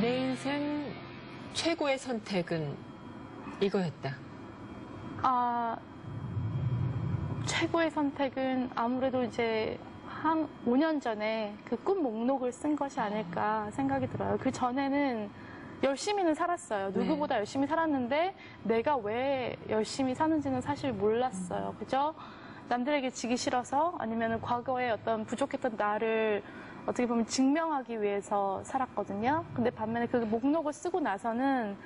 내 인생 최고의 선택은 이거였다. 아, 최고의 선택은 아무래도 이제 한 5년 전에 그 꿈 목록을 쓴 것이 아닐까 생각이 들어요. 그 전에는 열심히는 살았어요. 네. 누구보다 열심히 살았는데 내가 왜 열심히 사는지는 사실 음. 몰랐어요. 그죠? 남들에게 지기 싫어서 아니면 과거에 어떤 부족했던 나를 어떻게 보면 증명하기 위해서 살았거든요. 근데 반면에 그 목록을 쓰고 나서는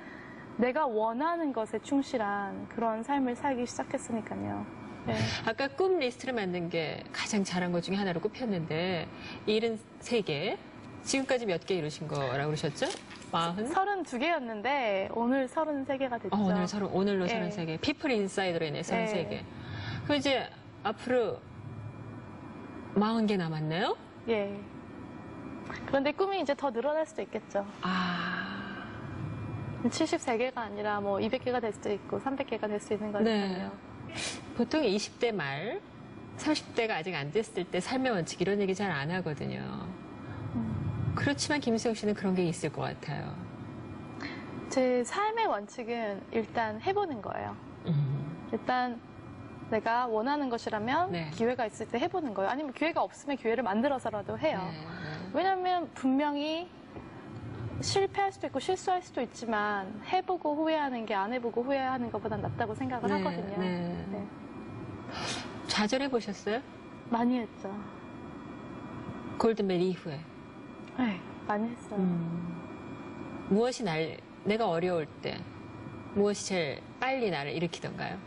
내가 원하는 것에 충실한 그런 삶을 살기 시작했으니까요. 네. 아까 꿈 리스트를 만든 게 가장 잘한 것 중에 하나로 꼽혔는데 73개. 지금까지 몇 개 이루신 거라고 그러셨죠? 40? 32개였는데 오늘 33개가 됐죠. 어, 오늘 서른, 오늘로 예. 33개. 피플 인사이드로 인해 33개. 예. 그럼 이제 앞으로 40개 남았나요? 예. 그런데 꿈이 이제 더 늘어날 수도 있겠죠. 아. 73개가 아니라 뭐 200개가 될 수도 있고 300개가 될 수 있는 거니까요. 보통 20대 말, 30대가 아직 안 됐을 때 삶의 원칙 이런 얘기 잘 안 하거든요. 그렇지만 김수영 씨는 그런 게 있을 것 같아요. 제 삶의 원칙은 일단 해보는 거예요. 음. 일단 내가 원하는 것이라면 네. 기회가 있을 때 해보는 거예요. 아니면 기회가 없으면 기회를 만들어서라도 해요. 네, 네. 왜냐하면 분명히 실패할 수도 있고 실수할 수도 있지만 해보고 후회하는 게 안 해보고 후회하는 것보다 낫다고 생각을 네, 하거든요. 네. 네. 좌절해 보셨어요? 많이 했죠. 골든벨 이후에. 네, 많이 했어요. 음. 무엇이 날, 내가 어려울 때, 무엇이 제일 빨리 나를 일으키던가요?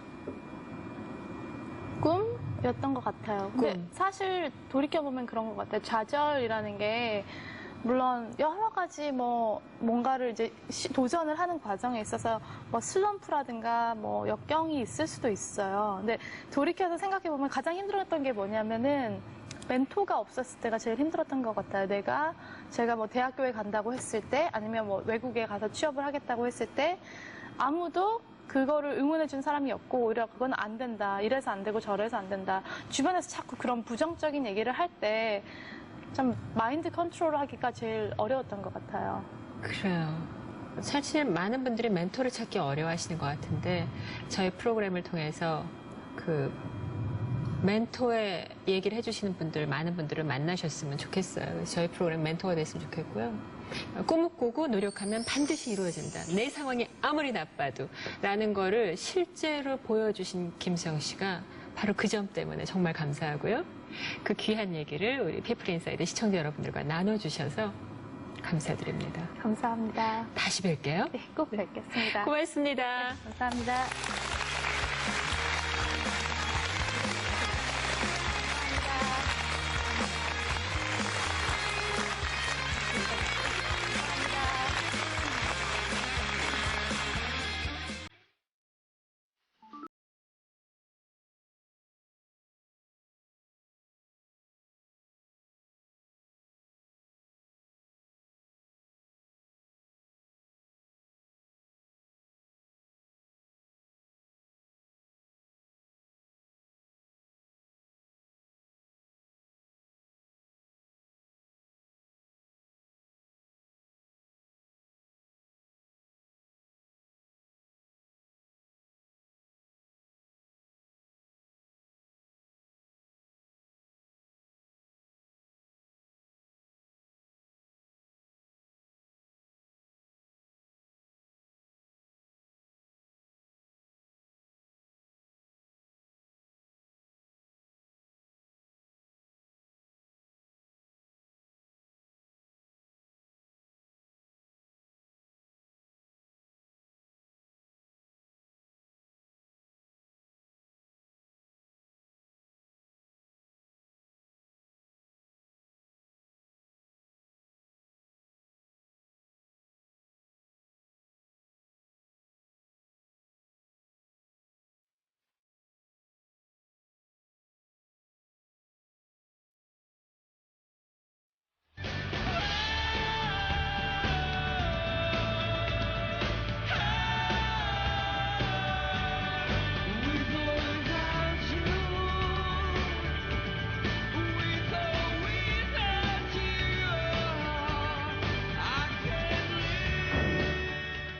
꿈이었던 것 같아요. 근데 꿈. 사실 돌이켜보면 그런 것 같아요. 좌절이라는 게 물론 여러 가지 뭐 뭔가를 이제 시- 도전을 하는 과정에 있어서 뭐 슬럼프라든가 뭐 역경이 있을 수도 있어요. 근데 돌이켜서 생각해 보면 가장 힘들었던 게 뭐냐면은 멘토가 없었을 때가 제일 힘들었던 것 같아요. 내가 제가 뭐 대학교에 간다고 했을 때 아니면 뭐 외국에 가서 취업을 하겠다고 했을 때 아무도 그거를 응원해준 사람이 없고 오히려 그건 안 된다. 이래서 안 되고 저래서 안 된다. 주변에서 자꾸 그런 부정적인 얘기를 할 때 참 마인드 컨트롤 하기가 제일 어려웠던 것 같아요. 그래요. 사실 많은 분들이 멘토를 찾기 어려워하시는 것 같은데 저희 프로그램을 통해서 그 멘토의 얘기를 해주시는 분들 많은 분들을 만나셨으면 좋겠어요. 저희 프로그램 멘토가 됐으면 좋겠고요. 꿈을 꾸고 노력하면 반드시 이루어진다. 내 상황이 아무리 나빠도 라는 거를 실제로 보여주신 김수영 씨가 바로 그 점 때문에 정말 감사하고요. 그 귀한 얘기를 우리 피플 인사이드 시청자 여러분들과 나눠주셔서 감사드립니다. 감사합니다. 다시 뵐게요. 네, 꼭 뵙겠습니다. 고맙습니다. 감사합니다.